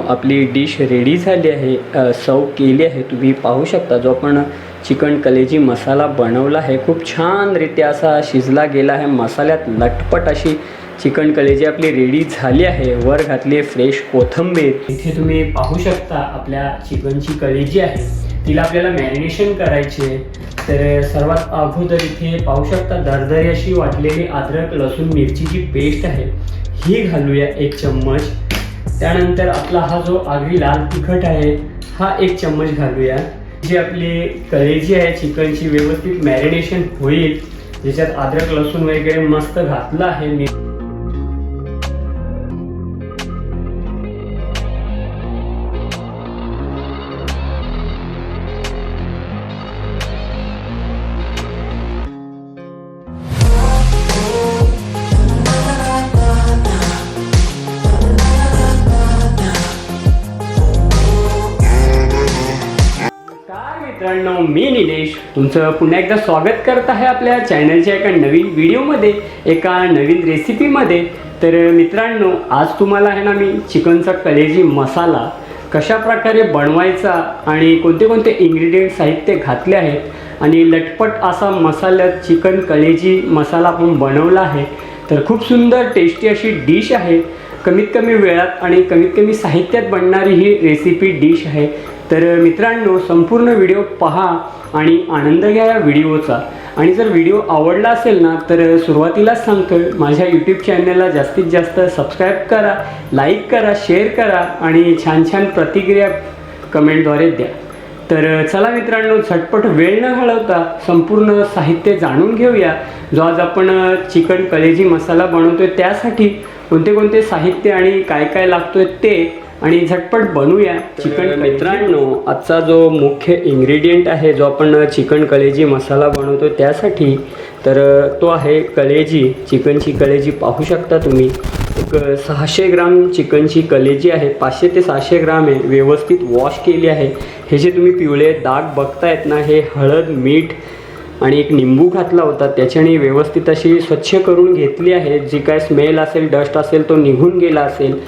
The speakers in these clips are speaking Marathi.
आपली डिश रेडी झाली आहे सर्व केली आहे. तुम्ही पाहू शकता जो आपण चिकन कलेजी मसाला बनवला आहे. खूप छानरित्या असा शिजला गेला आहे. मसाल्यात लटपट अशी चिकन कलेजी आपली रेडी झाली आहे. वर घातली आहे फ्रेश कोथंबीर. इथे तुम्ही पाहू शकता आपल्या चिकनची कलेजी आहे. तिला आपल्याला मॅरिनेशन करायची आहे. तर सर्वात अगोदर इथे पाहू शकता दरदरी अशी वाटलेली अद्रक लसूण मिरचीची पेस्ट आहे. ही घालूया एक चम्मच. त्यानंतर आपला हा जो आगरी लाल तिखट आहे हा एक चम्मच घालूया. जी आपली कलेजी आहे चिकनची व्यवस्थित मॅरिनेशन होईल. ज्याच्यात अद्रक लसूण वगैरे मस्त घातलं आहे मी. तुमचं पुन्हा एकदा स्वागत करत आहे आपल्या चॅनलच्या एका नवीन व्हिडिओमध्ये एका नवीन रेसिपीमध्ये तर मित्रांनो आज तुम्हाला आहे ना मी चिकनचा कलेजी मसाला कशा प्रकारे बनवायचा आणि कोणते कोणते इन्ग्रेडियंट साहित्य घातले आहेत आणि लटपट असा मसाल्यात चिकन कलेजी मसाला आपण बनवला आहे. तर खूप सुंदर टेस्टी अशी डिश आहे. कमीत कमी वेळात आणि कमीत कमी साहित्यात बनणारी ही रेसिपी डिश आहे. तर मित्रांनो संपूर्ण व्हिडिओ पहा आणि आनंद घ्या या व्हिडिओचा. आणि जर व्हिडिओ आवडला असेल ना तर सुरुवातीलाच सांगतो माझ्या यूट्यूब चॅनलला जास्तीत जास्त सबस्क्राईब करा लाईक करा शेअर करा आणि छान छान प्रतिक्रिया कमेंटद्वारे द्या. तर चला मित्रांनो झटपट वेळ न घालवता संपूर्ण साहित्य जाणून घेऊया. जो आज आपण चिकन कलेजी मसाला बनवतोय त्यासाठी कोणते कोणते साहित्य आणि काय काय लागतोय ते आणि झटपट बनवूया चिकन मित्रांनो आजचा जो मुख्य इन्ग्रेडियंट आहे जो आपण चिकन कलेजी मसाला बनवतो त्यासाठी तर तो आहे कलेजी. चिकनची कलेजी पाहू शकता तुम्ही. एक सहाशे ग्राम चिकनची कलेजी आहे. पाचशे ते सहाशे ग्राम आहे. व्यवस्थित वॉश केली आहे. हे जे तुम्ही पिवळे दाग बघतायत ना हे हळद मीठ आणि एक निंबू घातला होता त्याच्याने व्यवस्थित अशी स्वच्छ करून घेतली आहे. जी काय स्मेल असेल डस्ट असेल तो निघून गेला असेल.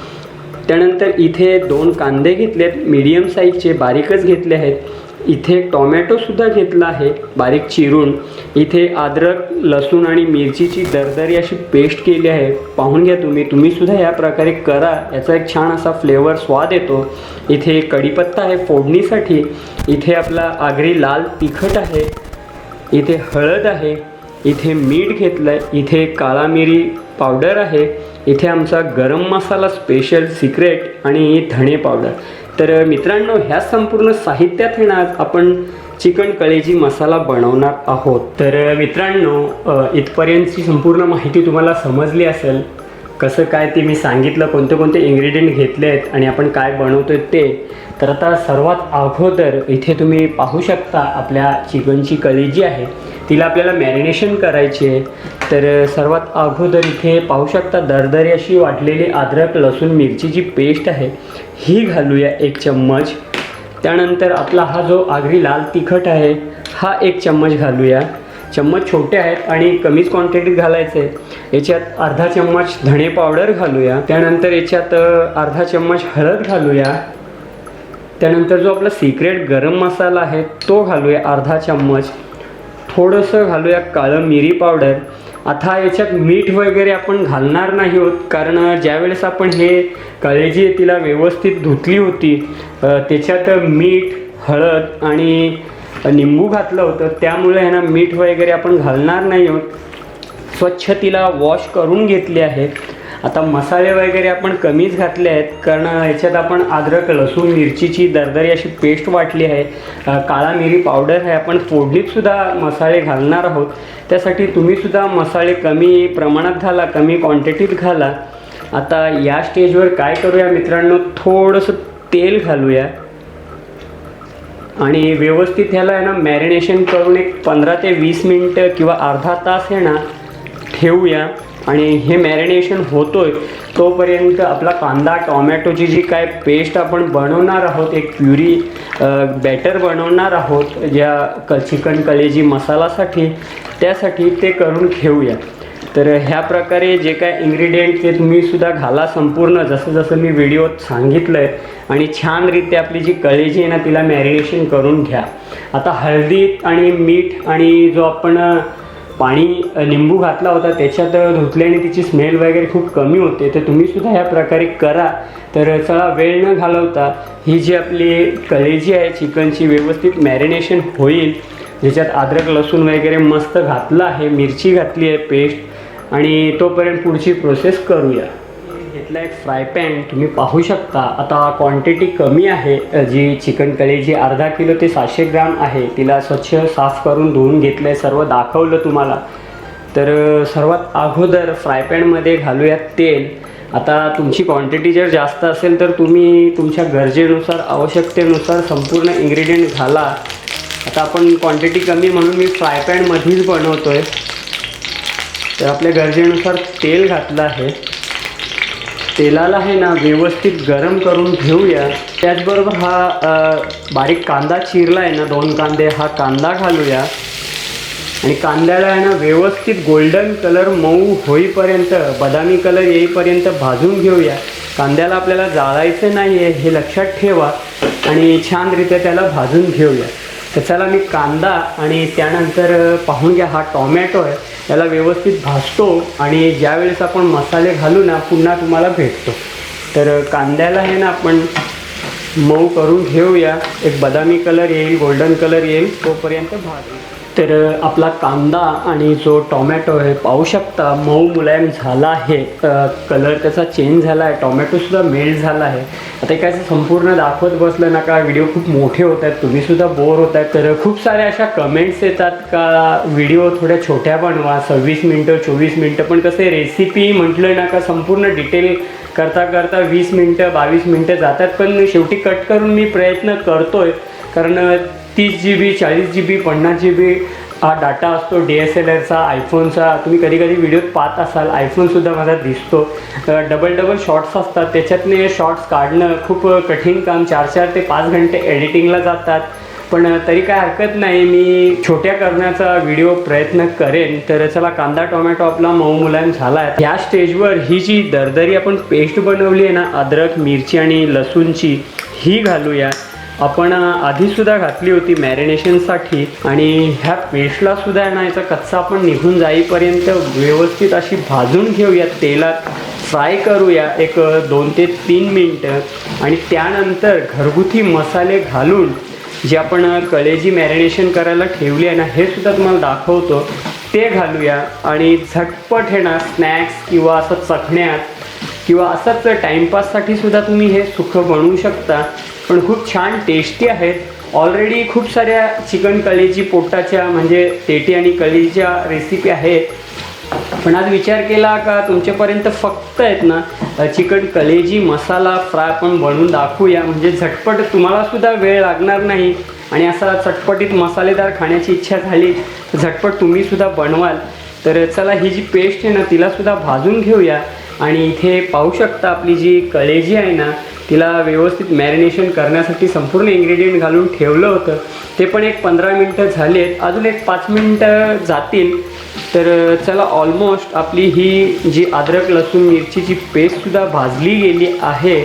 त्यानंतर इथे दोन कांदे घेतलेत मीडियम साईजचे बारीकच घेतले आहेत. इथे टॉमॅटोसुद्धा घेतला आहे बारीक चिरून. इथे अद्रक लसूण आणि मिरचीची दरदरी अशी पेस्ट केली आहे. पाहून घ्या तुम्ही तुम्हीसुद्धा या प्रकारे करा. याचा एक छान असा फ्लेवर स्वाद येतो. इथे कढीपत्ता आहे फोडणीसाठी. इथे आपला आगरी लाल तिखट आहे. इथे हळद आहे. इथे मीठ घेतलं आहे इथे काळा मिरी पावडर आहे. इथे आमचा गरम मसाला स्पेशल सिक्रेट आणि धणे पावडर तर मित्रांनो ह्या संपूर्ण साहित्यात येणार आपण चिकन कलेजी मसाला बनवणार आहोत. तर मित्रांनो इथपर्यंतची संपूर्ण माहिती तुम्हाला समजली असेल. कसं काय ते मी सांगितलं कोणते कोणते इन्ग्रेडियंट घेतले आहेत आणि आपण काय बनवतो आहे ते. तर आता सर्वात अगोदर इथे तुम्ही पाहू शकता आपल्या चिकनची कली जी आहे. तिला आपल्याला मॅरिनेशन करायची आहे. तर सर्वात अगोदर इथे पाहू शकता दरदरी अशी वाटलेली अद्रक लसूण मिरचीची पेस्ट आहे. ही घालूया एक चम्मच. त्यानंतर आपला हा जो आगरी लाल तिखट आहे हा एक चम्मच घालूया. चम्मच छोटे आहेत आणि कमीच क्वांटिटीत घालायचे. याच्यात अर्धा चम्मच धणे पावडर घालूया. त्यानंतर याच्यात अर्धा चम्मच हळद घालूया. त्यानंतर जो आपला सिक्रेट गरम मसाला आहे तो घालूया अर्धा चम्मच. थोडंसं घालूया काळं मिरी पावडर आता याच्यात मीठ वगैरे आपण घालणार नाही होत कारण ज्यावेळेस आपण हे कलेजी तिला व्यवस्थित धुतली होती त्याच्यात मीठ हळद आणि निंबू घातलं होतं त्यामुळे ह्यानं मीठ वगैरे आपण घालणार नाही आहोत. स्वच्छ तिला वॉश करून घेतली आहे आता मसाले वगैरे आपण कमीच घातले आहेत कारण याच्यात आपण अद्रक लसूण मिरचीची दरदरी अशी पेस्ट वाटली आहे. काळा मिरी पावडर आहे. आपण फोडणीतसुद्धा मसाले घालणार आहोत. त्यासाठी तुम्हीसुद्धा मसाले कमी प्रमाणात घाला कमी क्वांटिटीत घाला. आता या स्टेजवर काय करूया मित्रांनो? थोडंसं तेल घालूया. आणि व्यवस्थित ह्याला आहे ना मॅरिनेशन करून एक पंधरा ते वीस मिनटं किंवा अर्धा तास आहे ना ठेवूया. आणि हे मॅरिनेशन होतोय तोपर्यंत आपला कांदा टॉमॅटोची जी काय पेस्ट आपण बनवणार आहोत एक प्युरी बॅटर बनवणार आहोत ज्या क चिकन कलेजी मसालासाठी त्यासाठी ते करून घेऊया तर ह्या प्रकारे जे काय इन्ग्रेडियंट ते तुम्ही सुद्धा घाला संपूर्ण जसं जसं मी व्हिडिओत सांगितलं आहे आणि छानरीत्या आपली जी कळेजी आहे ना तिला मॅरिनेशन करून घ्या. आता हळदी आणि मीठ आणि जो आपण पाणी लिंबू निंबू घातला होता त्याच्यात धुतल्याने तिची स्मेल वगैरे खूप कमी होते. तर तुम्ही सुद्धा ह्या प्रकारे करा. तर चला वेळ न घालवता ही जी आपली कलेजी आहे चिकनची व्यवस्थित मॅरिनेशन होईल. ज्याच्यात अद्रक लसूण वगैरे मस्त घातलं आहे मिरची घातली आहे पेस्ट. आणि तोपर्यंत पुढची प्रोसेस करूया. घेतला एक फ्राय पॅन तुम्ही पाहू शकता. आता क्वांटिटी कमी आहे. जी चिकन कलेजी अर्धा किलो ते सातशे ग्राम आहे तिला स्वच्छ साफ करून धुवून घेतलं आहे सर्व दाखवलं तुम्हाला. तर सर्वात अगोदर फ्राय पॅनमध्ये घालूयात तेल. आता तुमची क्वांटिटी जर जास्त असेल तर तुम्ही तुमच्या गरजेनुसार आवश्यकतेनुसार संपूर्ण इन्ग्रेडियंट घाला. आता आपण क्वांटिटी कमी म्हणून मी फ्राय पॅनमध्येच बनवतो आहे तर आपल्या गरजेनुसार तेल घातलं आहे. तेलाला आहे ना व्यवस्थित गरम करून घेऊया. त्याचबरोबर हा बारीक कांदा चिरला आहे ना दोन कांदे हा कांदा घालूया. आणि कांद्याला आहे ना व्यवस्थित गोल्डन कलर मऊ होईपर्यंत बदामी कलर येईपर्यंत भाजून घेऊया. कांद्याला आपल्याला जाळायचं नाही आहे हे लक्षात ठेवा. आणि छानरित्या त्याला भाजून घेऊया. तर चला मी कांदा आणि त्यानंतर पाहून घ्या हा टॉमॅटो आहे. याला व्यवस्थित भाजतो आणि ज्यावेळेस आपण मसाले घालू ना पुन्हा तुम्हाला भेटतो. तर कांद्याला हे ना आपण मऊ करून घेऊया. एक बदामी कलर येईल गोल्डन कलर येईल. तोपर्यंत भाजू तर आपला कांदा आणि जो टॉमॅटो आहे पाहू शकता मऊ मुलायम झाला आहे. कलर त्याचा चेंज झाला आहे टॉमॅटोसुद्धा मेल्ट झाला आहे. आता काय संपूर्ण दाखवत बसलं ना का व्हिडिओ खूप मोठे होत आहेत तुम्हीसुद्धा बोर होत आहेत. तर खूप साऱ्या अशा कमेंट्स येतात का व्हिडिओ थोड्या छोट्या बनवा सव्वीस मिनटं चोवीस मिनटं. पण कसं रेसिपी म्हटलं ना का संपूर्ण डिटेल करता करता वीस मिनटं बावीस मिनटं जातात पण शेवटी कट करून मी प्रयत्न करतोय. कारण तीस जी बी चाळीस जी बी पन्नास जी बी हा डाटा असतो डी एस एल आरचा आयफोनचा. तुम्ही कधी कधी व्हिडिओत पाहत असाल आयफोनसुद्धा माझा दिसतो. डबल डबल शॉर्ट्स असतात. त्याच्यातने शॉर्ट्स काढणं खूप कठीण काम. चार चार ते पाच घंटे एडिटिंगला जातात. पण तरी काय हरकत नाही. मी छोट्या करण्याचा व्हिडिओ प्रयत्न करेन. तर चला कांदा टोमॅटो आपला मऊ मुलायम झाला आहे. या स्टेजवर ही जी दरदरी आपण पेस्ट बनवली आहे ना अद्रक मिरची आणि लसूणची ही घालूया. आपण आधीसुद्धा घातली होती मॅरिनेशनसाठी आणि ह्या पेस्टला सुद्धा आहे ना याचा कच्चा आपण निघून जाईपर्यंत व्यवस्थित अशी भाजून घेऊया तेलात. फ्राय करूया एक दोन ते तीन मिनटं. आणि त्यानंतर घरगुती मसाले घालून जे आपण कलेजी मॅरिनेशन करायला ठेवली आहे ना हे सुद्धा तुम्हाला दाखवतो. ते घालूया आणि झटपट हे ना स्नॅक्स किंवा असं चखण्यात किंवा असंच टाईमपाससाठी सुद्धा तुम्ही हे सुख बनवू शकता. पण खूप छान टेस्टी आहेत. ऑलरेडी खूप साऱ्या चिकन कलेजी पोटाच्या म्हणजे तेटी आणि कलेजीच्या रेसिपी आहेत. पण आज विचार केला का तुमच्यापर्यंत फक्त आहेत ना चिकन कलेजी मसाला फ्राय आपण बनवून दाखवूया. म्हणजे झटपट तुम्हालासुद्धा वेळ लागणार नाही. आणि असा चटपटीत मसालेदार खाण्याची इच्छा झाली तर झटपट तुम्हीसुद्धा बनवाल. तर चला ही जी पेस्ट आहे ना तिलासुद्धा भाजून घेऊया. आणि इथे पाहू शकता आपली जी कलेजी आहे ना तिला व्यवस्थित मॅरिनेशन करण्यासाठी संपूर्ण इन्ग्रेडियंट घालून ठेवलं होतं. ते पण एक पंधरा मिनटं झालेत. अजून एक पाच मिनटं जातील. तर चला ऑलमोस्ट आपली ही जी अद्रक लसूण मिरचीची पेस्टसुद्धा भाजली गेली आहे.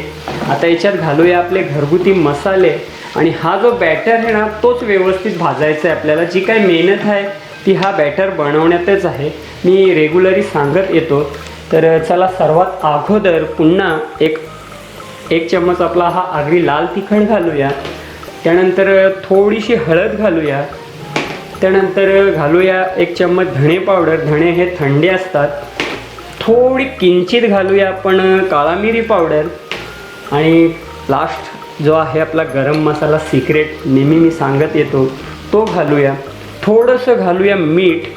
आता याच्यात घालूया आपले घरगुती मसाले. आणि हा जो बॅटर आहे ना तोच व्यवस्थित भाजायचा आहे आपल्याला. जी काय मेहनत आहे ती हा बॅटर बनवण्यातच आहे. मी रेग्युलरी सांगत येतो. तर चला सर्वात अगोदर पुन्हा एक एक चम्मच आपला हा आगरी लाल तिखट घालूया. त्यानंतर थोडीशी हळद घालूया. त्यानंतर घालूया एक चम्मच धणे पावडर धणे हे थंडे असतात. थोडी किंचित घालूया आपण काळा मिरी पावडर आणि लास्ट जो आहे आपला गरम मसाला सिक्रेट नेहमी मी सांगत येतो तो घालूया. थोडंसं घालूया मीठ.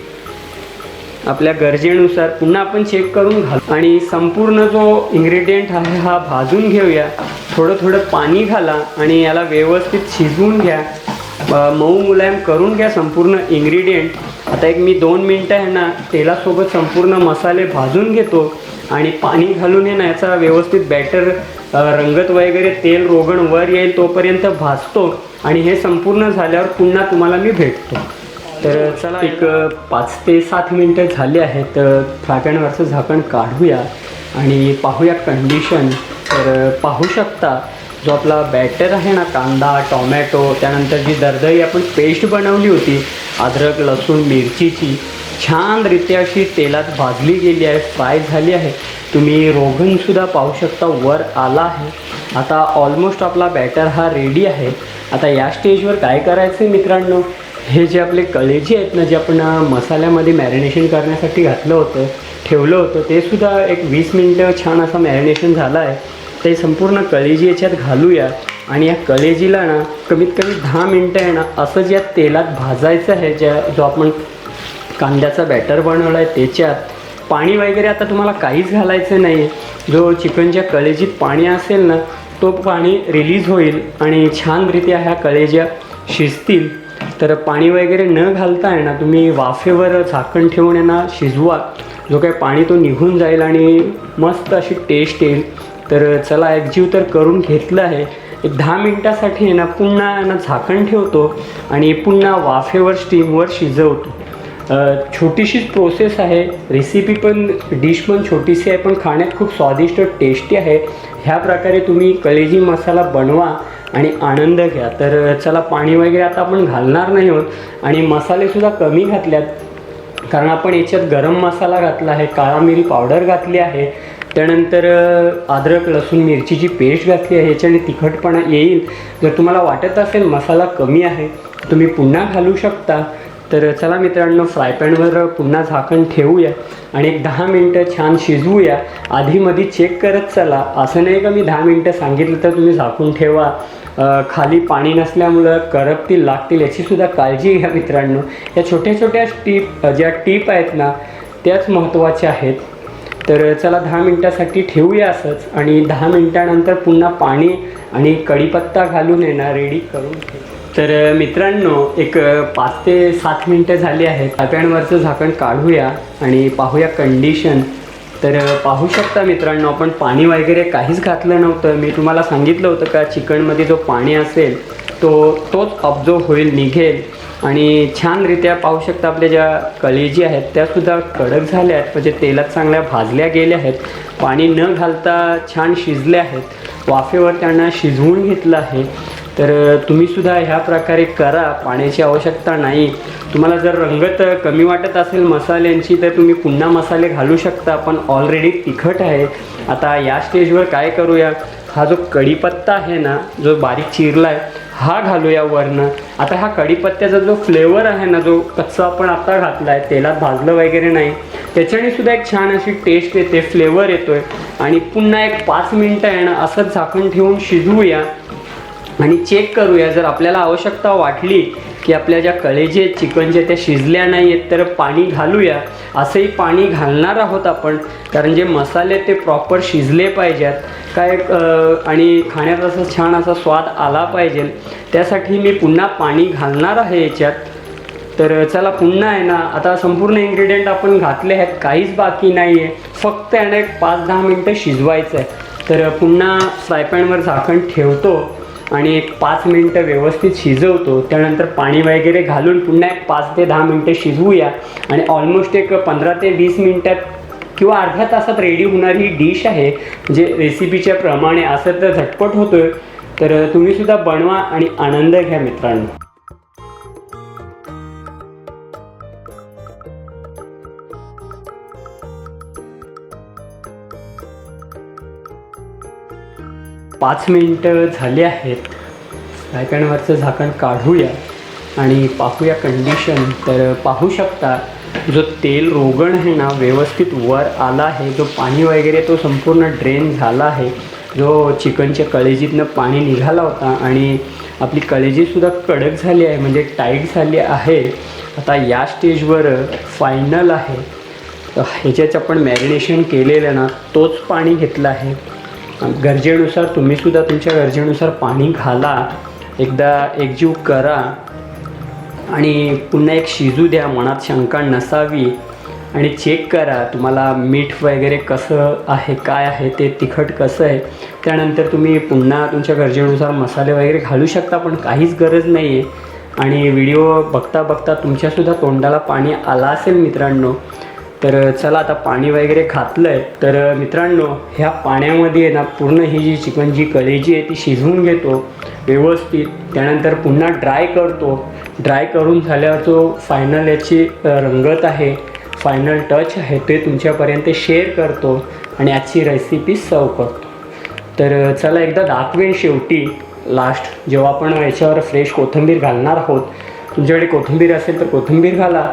आपल्या गरजेनुसार पुन्हा आपण चेक करून घालू. आणि संपूर्ण जो इन्ग्रेडियंट आहे हा भाजून घेऊया. थोडं थोडं पाणी घाला आणि याला व्यवस्थित शिजवून घ्या. मऊ मुलायम करून घ्या संपूर्ण इन्ग्रेडियंट आता एक मी दोन मिनटं आहे ना तेलासोबत संपूर्ण मसाले भाजून घेतो आणि पाणी घालून आहे ना याचा व्यवस्थित बॅटर रंगत वगैरे तेल रोगण वर येईल तोपर्यंत भाजतो आणि हे संपूर्ण झाल्यावर पुन्हा तुम्हाला मी भेटतो. तर चला एक पाच ते सात मिनटं झाली आहेत फ्राकणवरचं झाकण काढूया आणि पाहूया कंडिशन तर पाहू शकता जो आपला बॅटर आहे ना कांदा टॉमॅटो त्यानंतर जी दरदरी आपण पेस्ट बनवली होती अद्रक लसूण मिरचीची छानरित्या अशी तेलात भाजली गेली आहे फ्राय झाली आहे. तुम्ही रोगनसुद्धा पाहू शकता वर आला आहे. आता ऑलमोस्ट आपला बॅटर हा रेडी आहे. आता या स्टेजवर काय करायचं आहे मित्रांनो? हे जे आपले कलेजी आहेत ना जे आपण मसाल्यामध्ये मॅरिनेशन करण्यासाठी घातलं होतं ठेवलं होतं ते सुद्धा एक वीस मिनटं छान असं मॅरिनेशन झालं आहे. ते संपूर्ण कलेजी याच्यात घालूया. आणि या कलेजीला ना कमीत कमी दहा मिनटं आहे ना असं ज्या तेलात भाजायचं आहे ज्या जो आपण कांद्याचा बॅटर बनवला आहे त्याच्यात. पाणी वगैरे आता तुम्हाला काहीच घालायचं नाही आहे जो चिकनच्या कलेजीत पाणी असेल ना तो पाणी रिलीज होईल आणि छानरित्या ह्या कलेज्या शिजतील. तर पाणी वगैरे न घालता आहे ना तुम्ही वाफेवर झाकण ठेवून यांना शिजवा. जो काही पाणी तो निघून जाईल आणि मस्त अशी टेस्ट येईल. तर चला एकजीव तर करून घेतलं आहे. एक दहा मिनटासाठी आहे ना पुन्हा ना झाकण ठेवतो आणि पुन्हा वाफेवर स्टीमवर शिजवतो. छोटीशीच प्रोसेस आहे. रेसिपी पण डिश पण छोटीशी आहे पण खाण्यात खूप स्वादिष्ट टेस्टी आहे. ह्या प्रकारे तुम्ही कलेजी मसाला बनवा आणि आनंद घ्या. तर चला पाणी वगैरे आता आपण घालणार नाही आहोत आणि मसालेसुद्धा कमी घातल्यात. कारण आपण याच्यात गरम मसाला घातला आहे काळा मिरी पावडर घातली आहे. त्यानंतर अद्रक लसूण मिरचीची पेस्ट घातली आहे याच्याने तिखटपणा येईल. जर तुम्हाला वाटत असेल मसाला कमी आहे तुम्ही पुन्हा घालू शकता. तर चला मित्रांनो फ्राय पॅनवर पुन्हा झाकण ठेवूया आणि एक दहा मिनटं छान शिजवूया. आधीमध्ये चेक करत चला. असं नाही का मी दहा मिनटं सांगितलं तर तुम्ही झाकून ठेवा. खाली पाणी नसल्यामुळं करपतील लागतील याचीसुद्धा काळजी घ्या मित्रांनो. या छोट्या छोट्या टीप ज्या टीप आहेत ना त्याच महत्त्वाच्या आहेत. तर चला दहा मिनटासाठी ठेवूया असंच. आणि दहा मिनटानंतर पुन्हा पाणी आणि कढीपत्ता घालून येणार रेडी करून तर मित्रांनो एक पाच ते सात मिनटं झाली आहेत. झाप्यांवरचं झाकण काढूया आणि पाहूया कंडिशन तर पाहू शकता मित्रांनो आपण पाणी वगैरे काहीच घातलं नव्हतं. मी तुम्हाला सांगितलं होतं का चिकनमध्ये जो पाणी असेल तो तोच अब्जो होईल निघेल. आणि छानरित्या पाहू शकता आपल्या ज्या कलेजी आहेत त्यासुद्धा कडक झाल्या आहेत. म्हणजे तेलात चांगल्या भाजल्या गेल्या आहेत. पाणी न घालता छान शिजल्या आहेत. वाफेवर त्यांना शिजवून घेतलं आहे. तर तुम्हीसुद्धा ह्या प्रकारे करा. पाण्याची आवश्यकता नाही. तुम्हाला जर रंगत कमी वाटत असेल मसाल्यांची तर तुम्ही पुन्हा मसाले घालू शकता. पण ऑलरेडी तिखट आहे. आता या स्टेजवर काय करूया? हा जो कढीपत्ता आहे ना जो बारीक चिरला आहे हा घालूया वरनं. आता हा कढीपत्त्याचा जो फ्लेवर आहे ना जो कच्चा आपण आता घातला आहे तेलात भाजलं वगैरे नाही त्याच्याने सुद्धा एक छान अशी टेस्ट येते फ्लेवर येतोय. आणि पुन्हा एक पाच मिनटं आहे ना असंच झाकण ठेवून शिजवूया. आणि चेक करूया जर आपल्याला आवश्यकता वाटली की आपल्या ज्या कलेजे चिकनच्या त्या शिजल्या नाही आहेत तर पाणी घालूया. असंही पाणी घालणार आहोत आपण कारण जे मसाले ते प्रॉपर शिजले पाहिजेत. काय आणि खाण्यात असा छान असा स्वाद आला पाहिजे. त्यासाठी मी पुन्हा पाणी घालणार आहे याच्यात. तर चला पुन्हा आहे ना आता संपूर्ण इन्ग्रेडियंट आपण घातले आहेत काहीच बाकी नाही आहे फक्त यानं एक पाच दहा मिनटं शिजवायचं आहे तर पुन्हा फ्रायपॅनवर झाकण ठेवतो. आणि एक पाच मिनटं व्यवस्थित शिजवतो त्यानंतर पाणी वगैरे घालून पुन्हा एक पाच ते दहा मिनटं शिजवूया. आणि ऑलमोस्ट एक पंधरा ते वीस मिनटात किंवा अर्ध्या तासात रेडी होणारी ही डिश आहे जे रेसिपीच्या प्रमाणे असं तर झटपट होतोय तर तुम्हीसुद्धा बनवा आणि आनंद घ्या मित्रांनो. पाच मिनटं झाली आहेत. फ्रायपॅनवरचं झाकण काढूया आणि पाहूया कंडिशन तर पाहू शकता जो तेल रोगण आहे ना व्यवस्थित वर आला आहे. जो पाणी वगैरे तो संपूर्ण ड्रेन झाला आहे. जो चिकनच्या कळेजीतनं पाणी निघाला होता आणि आपली कळेजीसुद्धा कडक झाली आहे म्हणजे टाईट झाली आहे. आता या स्टेजवर फायनल आहे. ह्याच्यात आपण मॅरिनेशन केलेलं ना तोच पाणी घेतलं आहे. गरजेनुसार तुम्हीसुद्धा तुमच्या गरजेनुसार पाणी घाला एकदा एकजीव करा आणि पुन्हा एक शिजू द्या मनात शंका नसावी आणि चेक करा तुम्हाला मीठ वगैरे कसं आहे काय आहे ते तिखट कसं आहे. त्यानंतर तुम्ही पुन्हा तुमच्या गरजेनुसार मसाले वगैरे घालू शकता पण काहीच गरज नाही आहे आणि व्हिडिओ बघता बघता तुमच्यासुद्धा तोंडाला पाणी आला असेल मित्रांनो तर चला आता पाणी वगैरे खातलं आहे तर मित्रांनो ह्या पाण्यामध्ये ना पूर्ण ही जी चिकन जी कलेजी आहे ती शिजवून घेतो व्यवस्थित. त्यानंतर पुन्हा ड्राय करतो. ड्राय करून झाल्यावर जो फायनल याची रंगत आहे फायनल टच आहे ते तुमच्यापर्यंत शेअर करतो आणि आजची रेसिपी सर्व करतो. तर चला एकदा दाखवेन शेवटी. लास्ट जेव्हा आपण याच्यावर फ्रेश कोथिंबीर घालणार आहोत. तुमच्याकडे कोथिंबीर असेल तर कोथिंबीर घाला.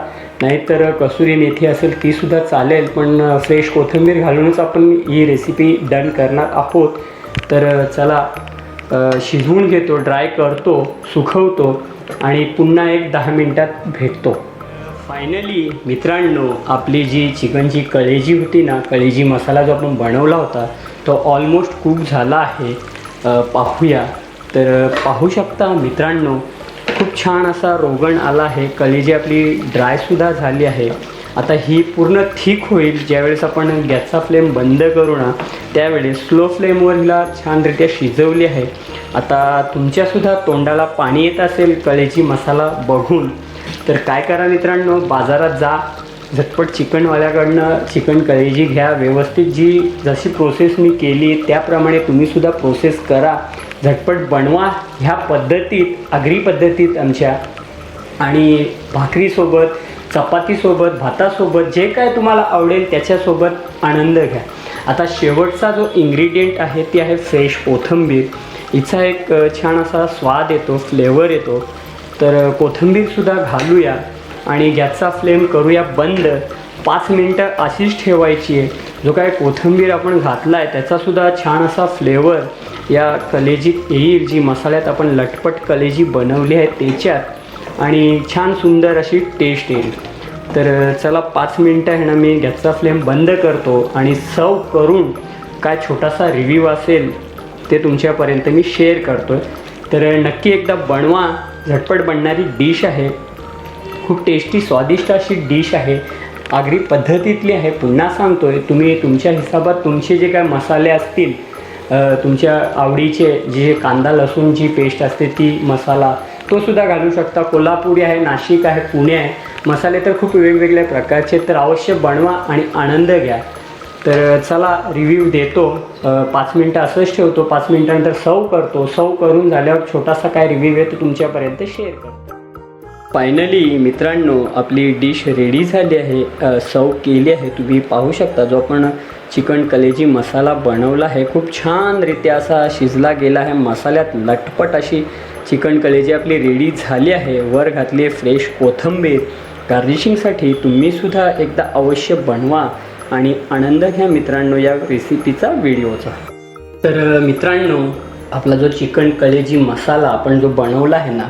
नाहीतर कसुरी मेथी असेल तीसुद्धा चालेल पण फ्रेश कोथिंबीर घालूनच आपण ही रेसिपी डन करणार आहोत. तर चला शिजवून घेतो ड्राय करतो सुकवतो आणि पुन्हा एक दहा मिनटात भेटतो. फायनली मित्रांनो आपली जी चिकनची कळेजी होती ना कळेजी मसाला जो आपण बनवला होता तो ऑलमोस्ट कुक झाला आहे. पाहूया. तर पाहू शकता मित्रांनो खूप छान असा रोगण आला आहे. कलेजी आपली ड्रायसुद्धा झाली आहे. आता ही पूर्ण ठीक होईल. ज्यावेळेस आपण गॅसचा फ्लेम बंद करू ना त्यावेळेस स्लो फ्लेमवर हिला छानरित्या शिजवली आहे. आता तुमच्यासुद्धा तोंडाला पाणी येत असेल कलेजी मसाला बघून तर काय करा मित्रांनो? बाजारात जा. झटपट चिकनवाल्याकडनं चिकन कलेजी घ्या. व्यवस्थित जी जशी प्रोसेस मी केली त्याप्रमाणे तुम्हीसुद्धा प्रोसेस करा. झटपट बनवा ह्या पद्धतीत आगरी पद्धतीत आमच्या. आणि भाकरीसोबत चपातीसोबत भातासोबत जे काय तुम्हाला आवडेल त्याच्यासोबत आनंद घ्या. आता शेवटचा जो इन्ग्रेडियंट आहे ती आहे फ्रेश कोथिंबीर. हिचा एक छान असा स्वाद येतो फ्लेवर येतो. तर कोथंबीरसुद्धा कोथिंबीरसुद्धा घालूया. आणि गॅसचा फ्लेम करूया बंद. पाच मिनटं अशीच ठेवायची आहे. जो काय कोथिंबीर आपण घातला आहे त्याचासुद्धा छान असा फ्लेवर या कलेजीत येईल जी मसाल्यात आपण लटपट कलेजी बनवली आहे त्याच्यात. आणि छान सुंदर अशी टेस्ट येईल. तर चला पाच मिनटं आहे ना मी गॅसचा फ्लेम बंद करतो आणि सर्व करून काय छोटासा रिव्ह्यू असेल ते तुमच्यापर्यंत मी शेअर करतो आहे तर नक्की एकदा बनवा. झटपट बनणारी डिश आहे. खूप टेस्टी स्वादिष्ट अशी डिश आहे. आगरी पद्धतीतली आहे. पुन्हा सांगतोय तुम्ही तुमच्या हिसाबात तुमचे जे काय मसाले असतील तुमच्या आवडीचे जे कांदा लसूणची पेस्ट असते ती मसाला तो सुद्धा घालू शकता. कोल्हापुरी आहे नाशिक आहे पुणे आहे. मसाले तर खूप वेगवेगळ्या प्रकारचे तर अवश्य बनवा आणि आनंद घ्या. तर चला रिव्ह्यू देतो. पाच मिनटं असंच ठेवतो. पाच मिनटानंतर सर्व करतो. सर्व करून झाल्यावर छोटासा काय रिव्ह्यू आहे तो तुमच्यापर्यंत शेअर करतो. फायनली मित्रांनो आपली डिश रेडी झाली आहे. सव सर्व केली आहे. तुम्ही पाहू शकता जो आपण चिकन कलेजी मसाला बनवला आहे खूप छानरित्या असा शिजला गेला आहे. मसाल्यात लटपट अशी चिकन कलेजी आपली रेडी झाली आहे. वर घातली आहे फ्रेश कोथिंबीर. गार्निशिंगसाठी तुम्हीसुद्धा एकदा अवश्य बनवा आणि आनंद घ्या मित्रांनो या रेसिपीचा व्हिडिओचा. तर मित्रांनो आपला जो चिकन कलेजी मसाला आपण जो बनवला आहे ना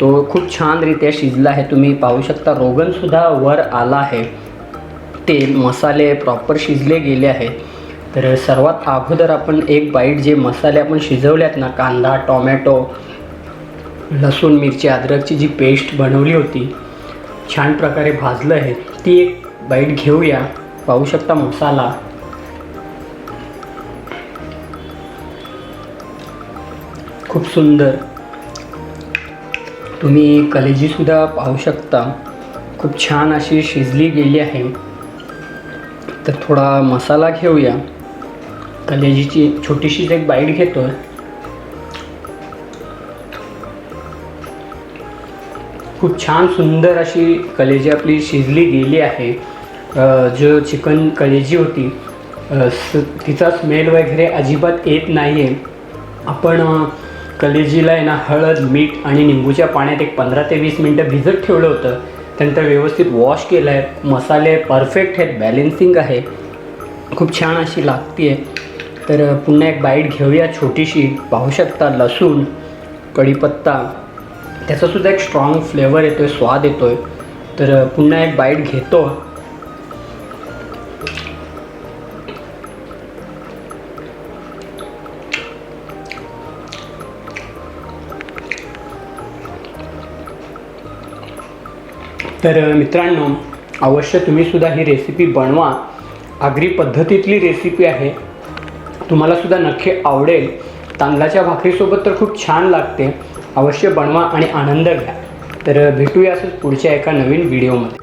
तो खूप छानरित्या शिजला आहे. तुम्ही पाहू शकता रोगनसुद्धा वर आला आहे. तेल मसाले प्रॉपर शिजले गेले आहे. तर सर्वात अगोदर आपण एक बाईट जे मसाले आपण शिजवल्यात ना कांदा टॉमॅटो लसूण मिरची अद्रकची जी पेस्ट बनवली होती छान प्रकारे भाजलं आहे. ती एक बाईट घेऊया. पाहू शकता मसाला. खूप सुंदर. तुम्ही कलेजीसुद्धा पाहू शकता. खूप छान अशी शिजली गेली आहे. तर थोडा मसाला घेऊया. कलेजीची छोटीशीच एक बाईट घेतो खूप छान सुंदर अशी कलेजी आपली शिजली गेली आहे. जो चिकन कलेजी होती स- तिचा स्मेल वगैरे अजिबात येत नाही आहे आपण कलेजीला आहे ना हळद मीठ आणि निंबूच्या पाण्यात एक पंधरा ते वीस मिनटं भिजत ठेवलं होतं. त्यानंतर व्यवस्थित वॉश केलं आहे मसाले परफेक्ट आहेत बॅलेन्सिंग आहे. खूप छान अशी लागते आहे तर पुन्हा एक बाईट घेऊया छोटीशी. पाहू शकता लसूण कढीपत्ता. त्याचासुद्धा एक स्ट्रॉंग फ्लेवर येतो आहे स्वाद येतो आहे तर पुन्हा एक बाईट घेतो. तर मित्रांनो अवश्य तुम्हीसुद्धा ही रेसिपी बनवा. आगरी पद्धतीतली रेसिपी आहे. तुम्हालासुद्धा नक्की आवडेल. तांदळाच्या भाकरीसोबत तर खूप छान लागते. अवश्य बनवा आणि आनंद घ्या. तर भेटूया असंच पुढच्या एका नवीन व्हिडिओमध्ये.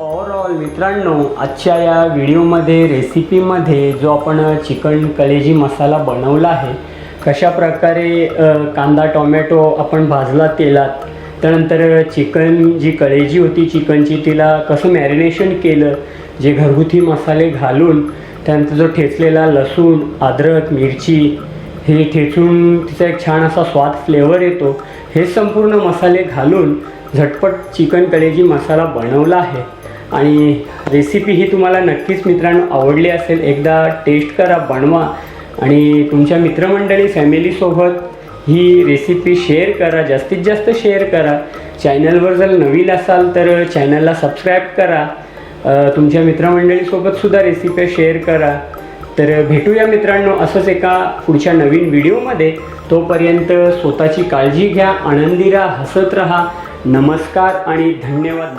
ओवरऑल मित्रांनो आजच्या या व्हिडिओमध्ये रेसिपीमध्ये जो आपण चिकन कलेजी मसाला बनवला आहे कशा प्रकारे कांदा टोमॅटो आपण भाजला तेलात त्यानंतर चिकन जी कळेजी होती चिकनची तिला कसं मॅरिनेशन केलं जे घरगुती मसाले घालून त्यानंतर जो ठेचलेला लसूण अद्रक मिरची हे ठेचून तिचा एक छान असा स्वाद फ्लेवर येतो. हे संपूर्ण मसाले घालून झटपट चिकन कलेजी मसाला बनवला आहे. आणि रेसिपी ही तुम्हाला नक्कीच मित्रांनो आवडली असेल एकदा टेस्ट करा बनवा. आणि तुमच्या मित्रमंडळी फॅमिलीसोबत ही रेसिपी शेअर करा जास्तीत जास्त शेअर करा. चॅनलवर जर नवीन असाल तर चॅनलला सबस्क्राईब करा. तुमच्या मित्रमंडळीसोबतसुद्धा रेसिपी शेअर करा. तर भेटूया मित्रांनो असंच एका पुढच्या नवीन व्हिडिओमध्ये तोपर्यंत स्वतःची काळजी घ्या आनंदी राहा हसत राहा. नमस्कार आणि धन्यवाद